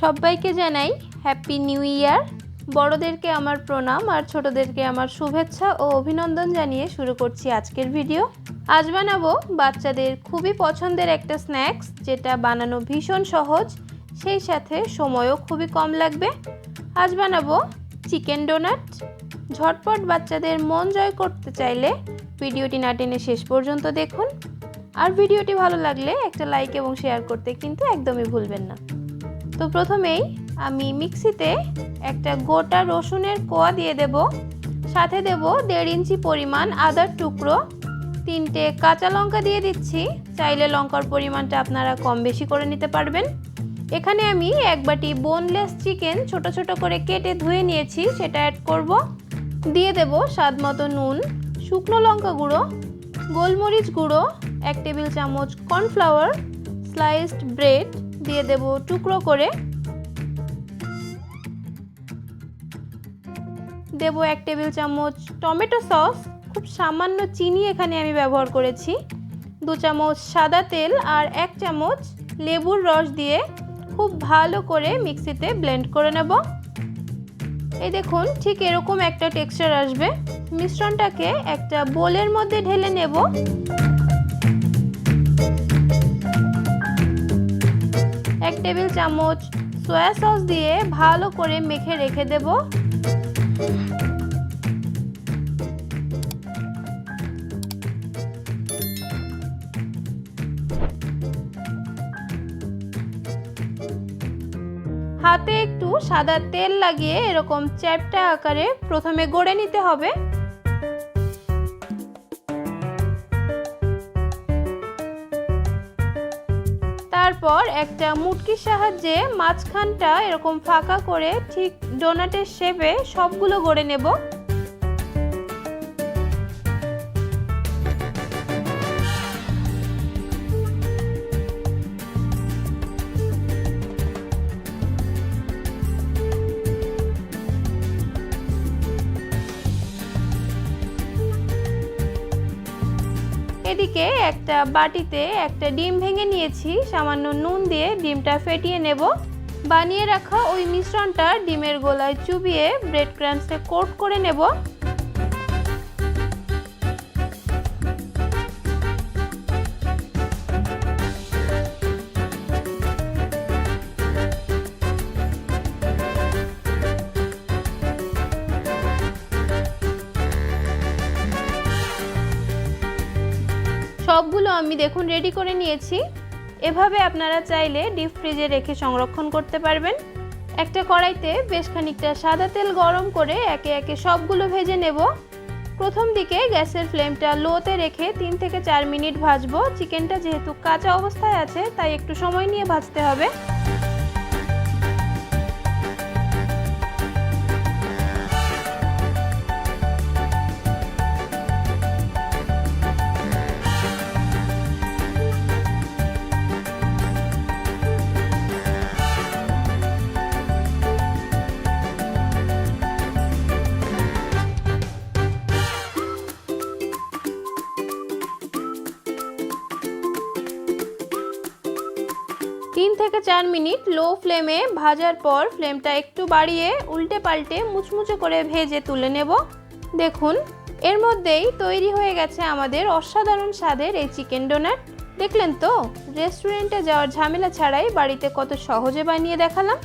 সবাইকে জানাই happy new year বড়দেরকে আমার প্রণাম আর ছোটদেরকে আমার শুভেচ্ছা ও অভিনন্দন জানিয়ে শুরু করছি আজকের ভিডিও। আজ বানাবো বাচ্চাদের খুবই পছন্দের একটা স্ন্যাক্স, যেটা বানানো ভীষণ সহজ, সেই সাথে সময়ও খুবই কম লাগবে। আজ বানাবো চিকেন ডোনাট। ঝটপট বাচ্চাদের মন জয় করতে চাইলে ভিডিওটি না টেনে শেষ পর্যন্ত দেখুন। আর ভিডিওটি ভালো লাগলে একটা লাইক এবং শেয়ার করতে কিন্তু একদমই ভুলবেন না। তো প্রথমেই আমি মিক্সিতে একটা গোটা রসুনের কোয়া দিয়ে দেব। সাথে দেব দেড় ইঞ্চি পরিমাণ আদার টুকরো, তিনটে কাঁচা লঙ্কা দিয়ে দিচ্ছি। চাইলে লঙ্কার পরিমাণটা আপনারা কম বেশি করে নিতে পারবেন। এখানে আমি এক বাটি বোনলেস চিকেন ছোট ছোট করে কেটে ধুয়ে নিয়েছি, সেটা অ্যাড করব। দিয়ে দেব স্বাদ মতো নুন, শুকনো লঙ্কা গুঁড়ো, গোলমরিচ গুঁড়ো, এক টেবিল চামচ কর্নফ্লাওয়ার স্লাইসড ব্রেড দিয়ে দেব টুকরো করে। দেব এক টেবিল চামচ টমেটো সস। খুব সামান্য চিনি এখানে আমি ব্যবহার করেছি। দু চামচ সাদা তেল আর এক চামচ লেবুর রস দিয়ে খুব ভালো করে মিক্সিতে ব্লেন্ড করে নেব। এই দেখুন, ঠিক এরকম একটা টেক্সচার আসবে। মিশ্রণটাকে একটা বোলের মধ্যে ঢেলে নেব। এক টেবিল চামচ সয়া সস দিয়ে ভালো করে মেখে রেখে দেব। হাতে একটু সাদা তেল লাগিয়ে এরকম চ্যাপটা আকারে প্রথমে গড়ে নিতে হবে। তারপর একটা মুটকির সাহায্যে মাঝখানটা এরকম ফাঁকা করে ঠিক ডোনাটের শেপে সবগুলো গড়ে নেব। এদিকে একটা বাটিতে একটা ডিম ভেঙে নিয়েছি, সামান্য নুন দিয়ে ডিমটা ফেটিয়ে নেব। বানিয়ে রাখা ওই মিশ্রণটা ডিমের গোলায় চুবিয়ে ব্রেড ক্রামসে কোট করে নেব। সবগুলো আমি দেখুন রেডি করে নিয়েছি। এভাবে আপনারা চাইলে ডিপ ফ্রিজে রেখে সংরক্ষণ করতে পারবেন। একটা কড়াইতে বেশ খানিকটা সাদা তেল গরম করে একে একে সবগুলো ভেজে নেব। প্রথম দিকে গ্যাসের ফ্লেমটা লোতে রেখে তিন থেকে চার মিনিট ভাজবো। চিকেনটা যেহেতু কাঁচা অবস্থায় আছে, তাই একটু সময় নিয়ে ভাজতে হবে। তিন থেকে চার মিনিট লো ফ্লেমে ভাজার পর ফ্লেমটা একটু বাড়িয়ে উল্টে পাল্টে মুচমুচে করে ভেজে তুলে নেব। দেখুন, এর মধ্যেই তৈরি হয়ে গেছে আমাদের অসাধারণ স্বাদের এই চিকেন ডোনাট। দেখলেন তো, রেস্টুরেন্টে যাওয়ার ঝামেলা ছাড়াই বাড়িতে কত সহজে বানিয়ে দেখালাম।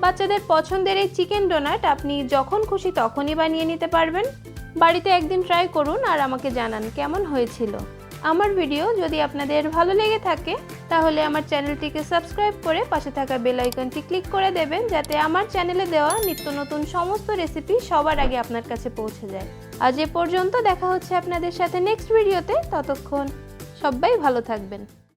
বাচ্চাদের পছন্দের এই চিকেন ডোনাট আপনি যখন খুশি তখনই বানিয়ে নিতে পারবেন। বাড়িতে একদিন ট্রাই করুন আর আমাকে জানান কেমন হয়েছিল। আমার ভিডিও যদি আপনাদের ভালো লেগে থাকে তাহলে আমার চ্যানেলটিকে সাবস্ক্রাইব করে পাশে থাকা বেল আইকনটি ক্লিক করে দেবেন যাতে আমার চ্যানেলে দেওয়া নিত্য নতুন সমস্ত রেসিপি সবার আগে আপনার কাছে পৌঁছে যায়। আজ এ পর্যন্ত দেখা হচ্ছে আপনাদের সাথে নেক্সট ভিডিওতে ততক্ষণ সবাই ভালো থাকবেন।